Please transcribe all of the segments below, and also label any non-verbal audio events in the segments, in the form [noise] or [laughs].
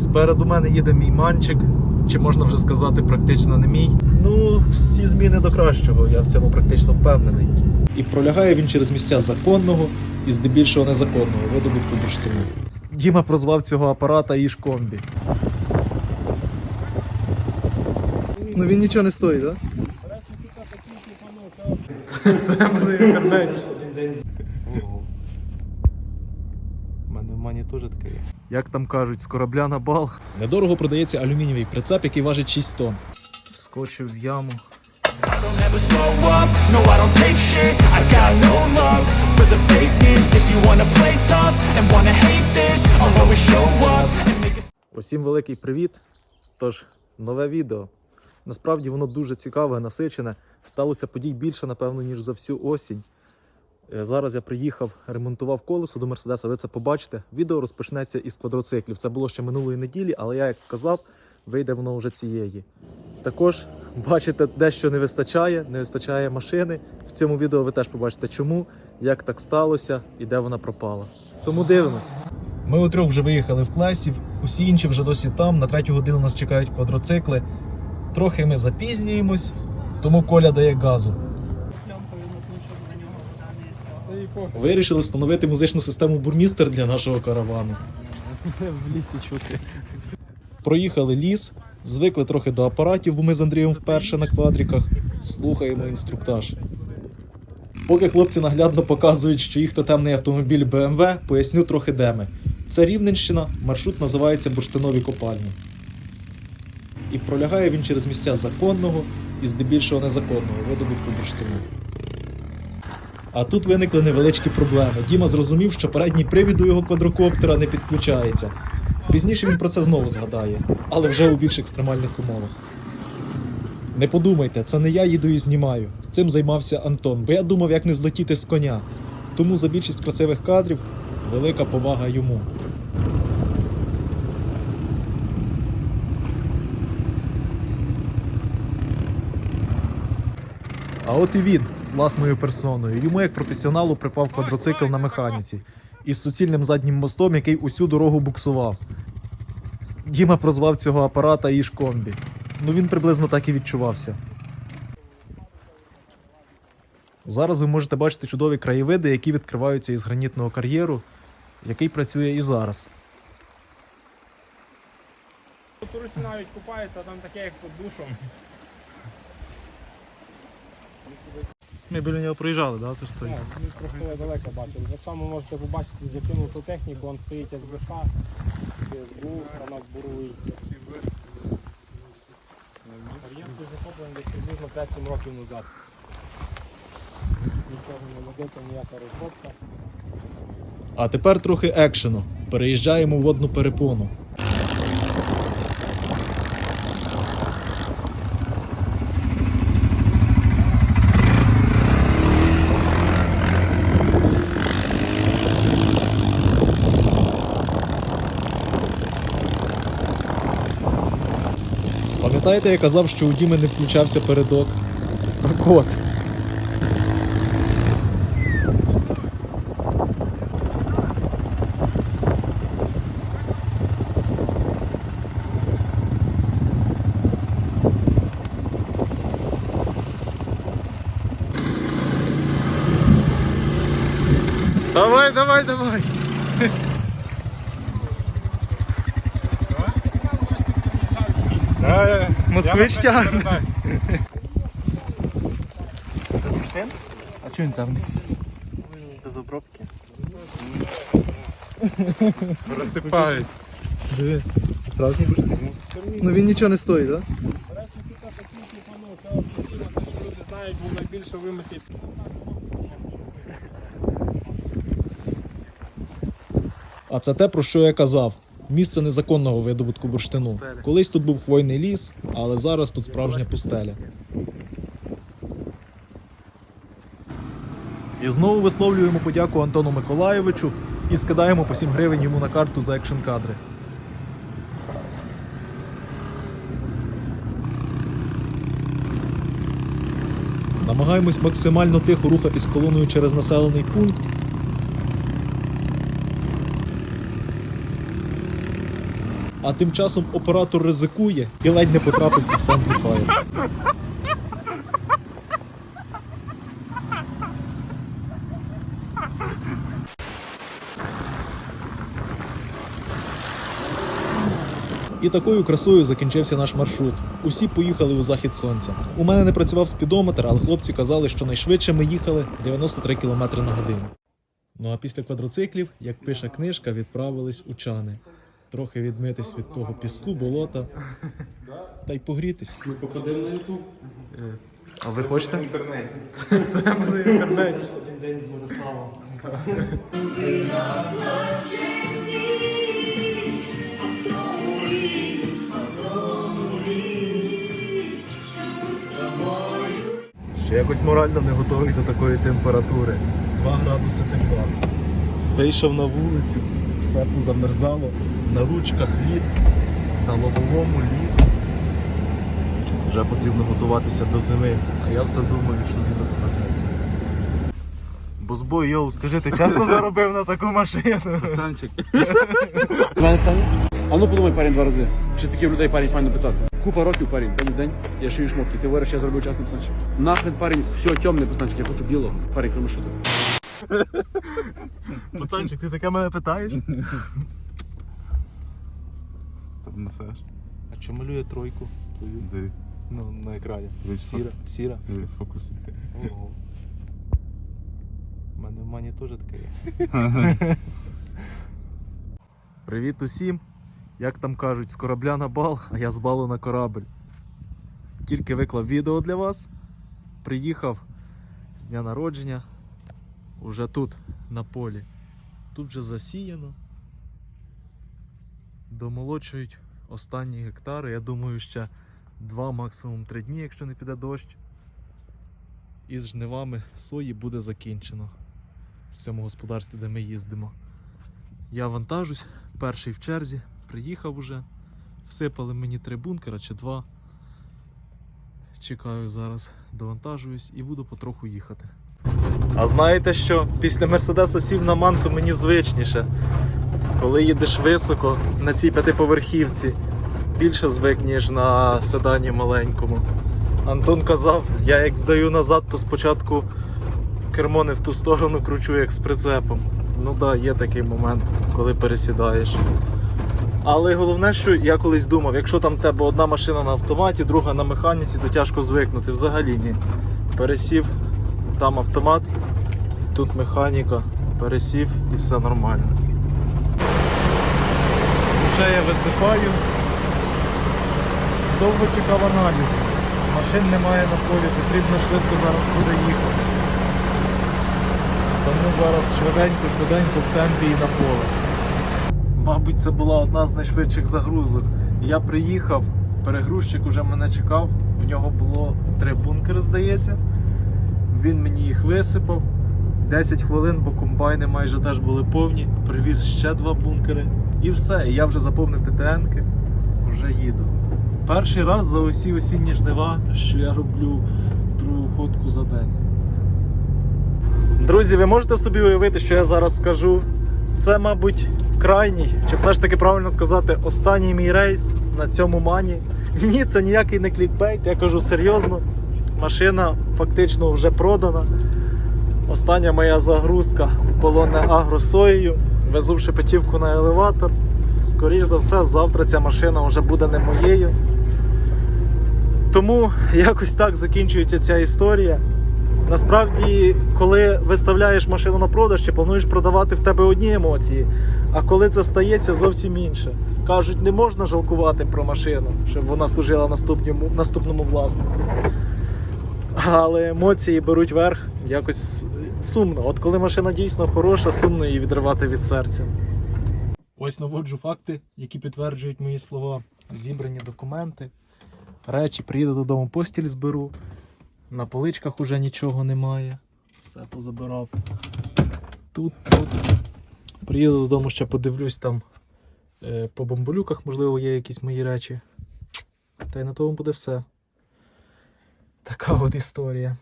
Спереду мене їде мій манчик, чи можна вже сказати, практично не мій. Ну, всі зміни до кращого, я в цьому практично впевнений. І пролягає він через місця законного і здебільшого незаконного видобутку бурштину. Діма прозвав цього апарата Ішкомбі. Ну він нічого не стоїть, так? Це, це буде в інтернеті. У мене в мані теж таке є. Як там кажуть, з корабля на бал. Недорого продається алюмінієвий прицеп, який важить 6 тонн. Вскочив в яму. Усім великий привіт. Тож, нове відео. Насправді воно дуже цікаве, насичене. Сталося подій більше, напевно, ніж за всю осінь. Е, Зараз я приїхав, ремонтував колесо до Мерседеса. Ви це побачите. Відео розпочнеться із квадроциклів. Це було ще минулої неділі, але я як казав, вийде воно вже цієї. Також бачите, дещо не вистачає, не вистачає машини. В цьому відео ви теж побачите, чому, як так сталося і де вона пропала. Тому дивимось. Ми у трьох вже виїхали в класів, усі інші вже досі там. На третю годину нас чекають квадроцикли. Трохи ми запізнюємось, тому Коля дає газу. Вирішили встановити музичну систему бурмістер для нашого каравану. В лісі чути. Проїхали ліс, звикли трохи до апаратів, бо ми з Андрієм вперше на квадриках. Слухаємо інструктаж. Поки хлопці наглядно показують, що їх тотемний автомобіль BMW, поясню трохи де ми. Це Рівненщина, маршрут називається Бурштинові копальні. І пролягає він через місця законного і здебільшого незаконного видобутку бурштину. А тут виникли невеличкі проблеми. Діма зрозумів, що передній привід до його квадрокоптера не підключається. Пізніше він про це знову згадає, але вже у більш екстремальних умовах. Не подумайте, це не я їду і знімаю. Цим займався Антон, бо я думав, як не злетіти з коня. Тому за більшість красивих кадрів велика повага йому. А от і він власною персоною. Йому як професіоналу припав квадроцикл на механіці із суцільним заднім мостом, який усю дорогу буксував. Діма прозвав цього апарата Ішкомбі. Ну він приблизно так і відчувався. Зараз ви можете бачити чудові краєвиди, які відкриваються із гранітного кар'єру, який працює і зараз. Туристи навіть купаються, а там таке, як під душом. Ми біля нього проїжджали, да? Це ж той. Так, ми трохи далеко бачили. Так само можете побачити закинуту техніку, он стоїть СБШ, СБУ, станок буруй. Кар'єр цей захоплений десь приблизно 5-7 років назад. Нічого не ведеться, ніяка розробка. А тепер трохи екшену. Переїжджаємо в водну перепону. Пам'ятаєте, я казав, що у Діми не включався передок? Так от. Давай, давай, давай. Москвич тягне. А чого він там? Без обробки. Розсипають. Диви, справді бурштин. Ну він нічого не стоїть, так? До речі, тут такі типу, ну, це те, що люди знають, був найбільше вимитий. А це те, про що я казав. Місце незаконного видобутку бурштину. Колись тут був хвойний ліс, але зараз тут справжня пустеля. І знову висловлюємо подяку Антону Миколаєвичу і скидаємо по 7 гривень йому на карту за екшн кадри. Намагаємось максимально тихо рухатись колоною через населений пункт, А тим часом оператор ризикує і ледь не потрапив під Friendly Fire. І такою красою закінчився наш маршрут. Усі поїхали у захід сонця. У мене не працював спідометр, але хлопці казали, що найшвидше ми їхали 93 км на годину. Ну а після квадроциклів, як пише книжка, відправились у чани. Трохи відмитись від того піску, болота та й погрітись. Попадемо на ютуб. А ви хочете? Один день з Мирославом. Ще якось морально не готовий до такої температури. 2 градуси тепла. Вийшов на вулицю, все позамерзало. На ручках лід, на лобовому лід. Вже потрібно готуватися до зими. А я все думаю, що літо повернеться. Бозбой, йоу, скажи, ти часто [laughs] заробив на таку машину? Пацанчик. [laughs] А ну подумай, парень, два рази. Чи таких людей парень файно питати? Купа років, парень, день в день. Я шию шмотки. Ти виреш, я зроблю часний пацанчик. Нахрен, парень, все темне, пацанчик, я хочу білого. Парень, кроме що ти? Пацанчик, ти таке мене питаєш? [laughs] Там. А чому малює тройку твою? Диви, Ну, на екрані. диви, Сіра, сіра. Диви, фокус. Ого. У мене в мані теж таке є. [laughs] Привіт усім. Як там кажуть, з корабля на бал, а я з балу на корабль. Тільки виклав відео для вас. Приїхав з дня народження. Уже тут, на полі. Тут вже засіяно. Домолочують останні гектари. Я думаю, ще два, максимум три дні, якщо не піде дощ із жнивами сої буде закінчено в цьому господарстві, де ми їздимо. Я вантажусь, перший в черзі, приїхав уже. Всипали мені три бункера чи два. Чекаю зараз, довантажуюсь і буду потроху їхати. А знаєте що? Після Мерседеса сів на манту мені звичніше. Коли їдеш високо на цій п'ятиповерхівці, більше звик, ніж на седані маленькому. Антон казав, я як здаю назад, то спочатку кермо не в ту сторону кручу, як з прицепом. Ну так, да, є такий момент, коли пересідаєш. Але головне, що я колись думав, якщо там в тебе одна машина на автоматі, друга на механіці, то тяжко звикнути. Взагалі ні. Пересів, там автомат, тут механіка, пересів і все нормально. Вже я висипаю. Довго чекав аналізу. Машин немає на полі, потрібно швидко зараз буде їхати. Тому зараз швиденько-швиденько в темпі і на поле. Мабуть, це була одна з найшвидших загрузок. Я приїхав, перегрузчик уже мене чекав, в нього було три бункери, здається. Він мені їх висипав. 10 хвилин, бо комбайни майже теж були повні. Привіз ще два бункери. І все. І я вже заповнив ТТНки, вже їду. Перший раз за усі осінні жнива, що я роблю другу ходку за день. Друзі, ви можете собі уявити, що я зараз скажу? Це, мабуть, крайній, чи все ж таки правильно сказати, останній мій рейс на цьому мані. Ні, це ніякий не клікбейт, я кажу серйозно. Машина фактично вже продана. Остання моя загрузка полонне агросоєю. Везу в Шепетівку на елеватор. Скоріш за все, завтра ця машина вже буде не моєю. Тому якось так закінчується ця історія. Насправді, коли виставляєш машину на продаж чи плануєш продавати в тебе одні емоції, а коли це стається зовсім інше. Кажуть, не можна жалкувати про машину, щоб вона служила наступному, наступному власнику. Але емоції беруть верх якось сумно. От коли машина дійсно хороша, сумно її відривати від серця. Ось наводжу факти, які підтверджують мої слова. Зібрані документи, речі, приїду додому, постіль зберу. На поличках уже нічого немає. Все позабирав. Тут, тут. Приїду додому, ще подивлюсь там е, по бомболюках, можливо, є якісь мої речі. Та й на тому буде все. Така от історія.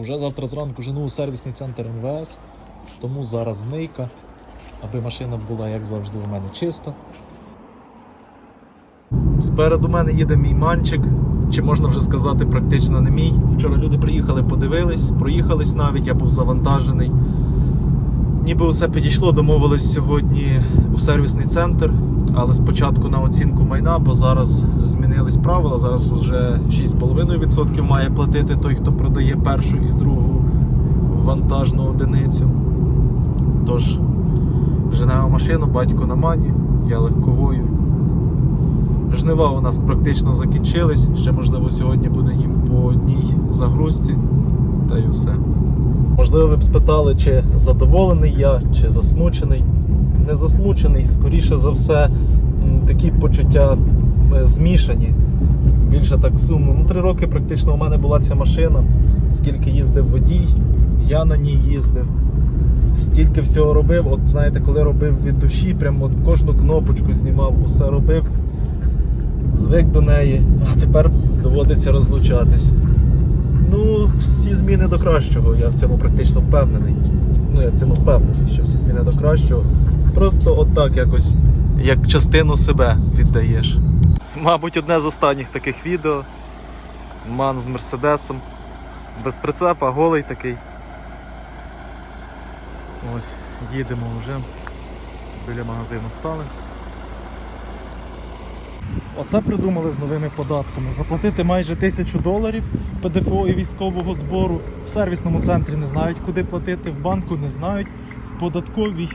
Уже завтра зранку жену у сервісний центр МВС, тому зараз мийка, аби машина була, як завжди, у мене чиста. Спереду мене їде мій манчик, чи можна вже сказати, практично не мій. Вчора люди приїхали, подивились, проїхались навіть, я був завантажений. Ніби усе підійшло, домовились сьогодні у сервісний центр, але спочатку на оцінку майна, бо зараз змінились правила. Зараз вже 6,5% має платити той, хто продає першу і другу вантажну одиницю. Тож, женемо машину, батько на мані, я легковою. Жнива у нас практично закінчились. Ще можливо сьогодні буде їм по одній загрузці. Та й усе. Можливо, ви б спитали, чи задоволений я, чи засмучений. Не засмучений, скоріше за все, такі почуття е, змішані. Більше так сумно. Ну, три роки практично у мене була ця машина. Скільки їздив водій, я на ній їздив. Стільки всього робив. От знаєте, коли робив від душі, прямо от кожну кнопочку знімав, усе робив, звик до неї, а тепер доводиться розлучатись. Ну, всі зміни до кращого, я в цьому практично впевнений. Ну, я в цьому впевнений, що всі зміни до кращого. Просто отак якось, як частину себе віддаєш. Мабуть, одне з останніх таких відео. Ман з Мерседесом. Без прицепа, голий такий. Ось, їдемо вже. Біля магазину стали. Оце придумали з новими податками. Заплатити майже тисячу доларів ПДФО і військового збору. В сервісному центрі не знають, куди платити, в банку не знають, в податковій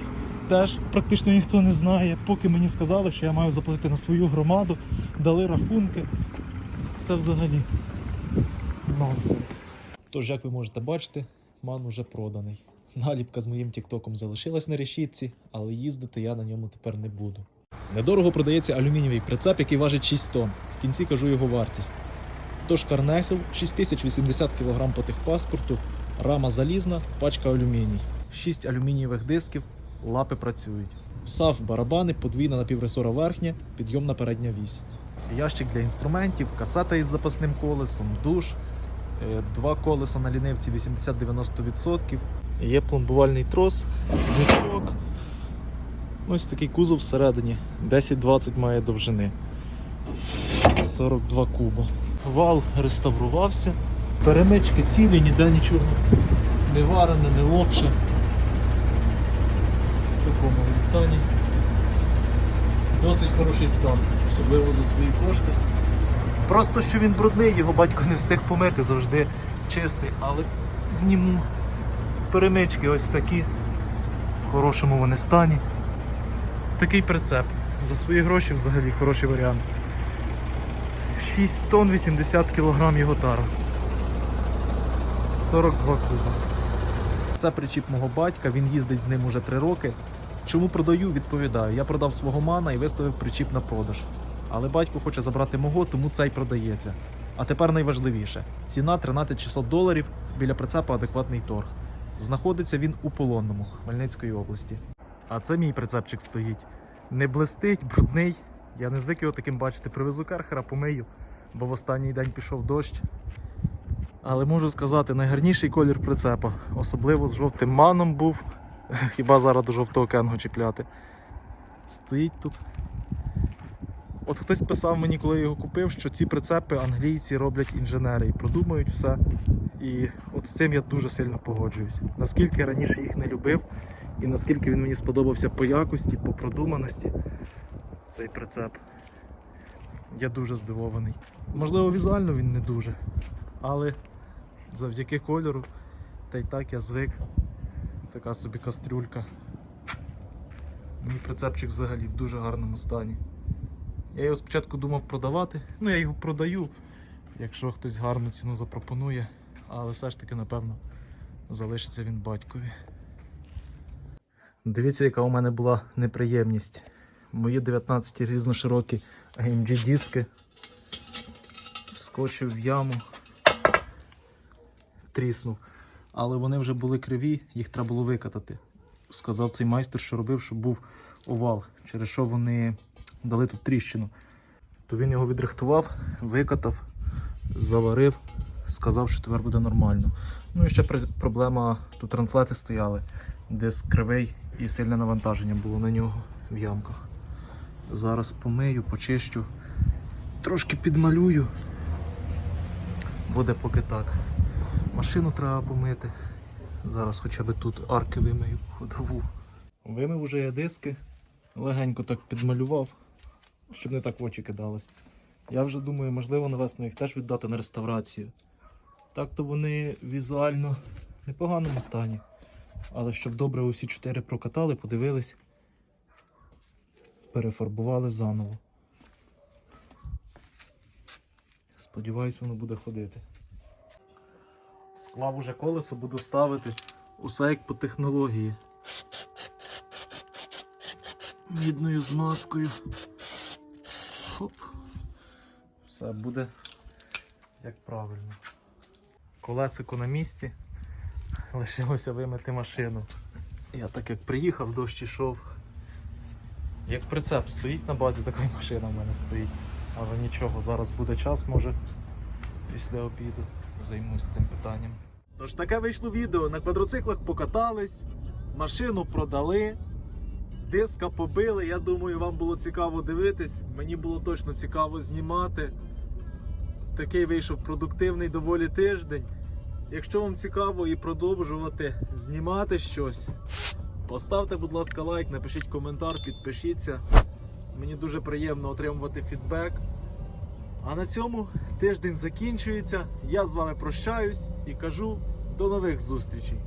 теж практично ніхто не знає. Поки мені сказали, що я маю заплатити на свою громаду, дали рахунки. Це взагалі нонсенс. Тож, як ви можете бачити, ман уже проданий. Наліпка з моїм тіктоком залишилась на решітці, але їздити я на ньому тепер не буду. Недорого продається алюмінієвий прицеп, який важить 6 тонн. В кінці кажу його вартість. Тож Карнехел 6080 кг по техпаспорту, рама залізна, пачка алюміній. 6 алюмінієвих дисків, лапи працюють. САВ барабани, подвійна напівресора верхня, підйомна передня вісь. Ящик для інструментів, касета із запасним колесом, душ, е, два колеса на лінивці 80-90%. Є пломбувальний трос, гачок. Ось такий кузов всередині. 10-20 має довжини. 42 куба. Вал реставрувався. Перемички цілі, ніде нічого не варене, не лопше. В такому він стані. Досить хороший стан, особливо за свої кошти. Просто що він брудний, його батько не встиг помити, завжди чистий, але зніму. Перемички ось такі. В хорошому вони стані. Такий прицеп. За свої гроші взагалі хороший варіант. 6 тонн 80 кг його тара. 42 куба. Це причіп мого батька, він їздить з ним уже 3 роки. Чому продаю, відповідаю. Я продав свого мана і виставив причіп на продаж. Але батько хоче забрати мого, тому цей продається. А тепер найважливіше: ціна 13600 доларів, біля прицепа адекватний торг. Знаходиться він у Полонному Хмельницької області. А це мій прицепчик стоїть. Не блистить, брудний. Я не звик його таким бачити. Привезу керхера, помию, бо в останній день пішов дощ. Але можу сказати, найгарніший колір прицепа, особливо з жовтим маном був. [laughs] Хіба зараз до жовтого кенгу чіпляти. Стоїть тут. От хтось писав мені, коли я його купив, що ці прицепи англійці роблять інженери і продумують все. І от з цим я дуже сильно погоджуюсь. Наскільки раніше їх не любив, і наскільки він мені сподобався по якості, по продуманості, цей прицеп. Я дуже здивований. Можливо, візуально він не дуже, але завдяки кольору, та й так я звик. Така собі кастрюлька. Мій прицепчик взагалі в дуже гарному стані. Я його спочатку думав продавати, ну я його продаю, якщо хтось гарну ціну запропонує, але все ж таки, напевно, залишиться він батькові. Дивіться, яка у мене була неприємність. Мої 19 різноширокі AMG диски вскочив в яму, тріснув. Але вони вже були криві, їх треба було викатати. Сказав цей майстер, що робив, щоб був овал, через що вони дали тут тріщину. То він його відрихтував, викатав, заварив, сказав, що тепер буде нормально. Ну і ще проблема, тут ранфлети стояли, диск кривий і сильне навантаження було на нього в ямках. Зараз помию, почищу Трошки підмалюю. Буде поки так. Машину треба помити. Зараз хоча б тут арки вимию ходову. Вимив уже я диски, легенько так підмалював, щоб не так в очі кидалось. Я вже думаю, можливо, навесно їх теж віддати на реставрацію. Так то вони візуально в непоганому стані. Але щоб добре усі чотири прокатали, подивились, перефарбували заново. Сподіваюсь, воно буде ходити. Склав уже колесо, буду ставити. Усе як по технології. Мідною змазкою. Хоп. Все буде як правильно. Колесико на місці. [laughs] Лишилося вимити машину. Я так як приїхав, дощ ішов. Як прицеп стоїть на базі, така машина в мене стоїть. Але нічого, зараз буде час, може, після обіду займусь цим питанням. Тож таке вийшло відео. На квадроциклах покатались, машину продали, диска побили. Я думаю, вам було цікаво дивитись. Мені було точно цікаво знімати. Такий вийшов продуктивний доволі тиждень. Якщо вам цікаво і продовжувати знімати щось, поставте, будь ласка, лайк, напишіть коментар, підпишіться. Мені дуже приємно отримувати фідбек. А на цьому тиждень закінчується. Я з вами прощаюсь і кажу до нових зустрічей.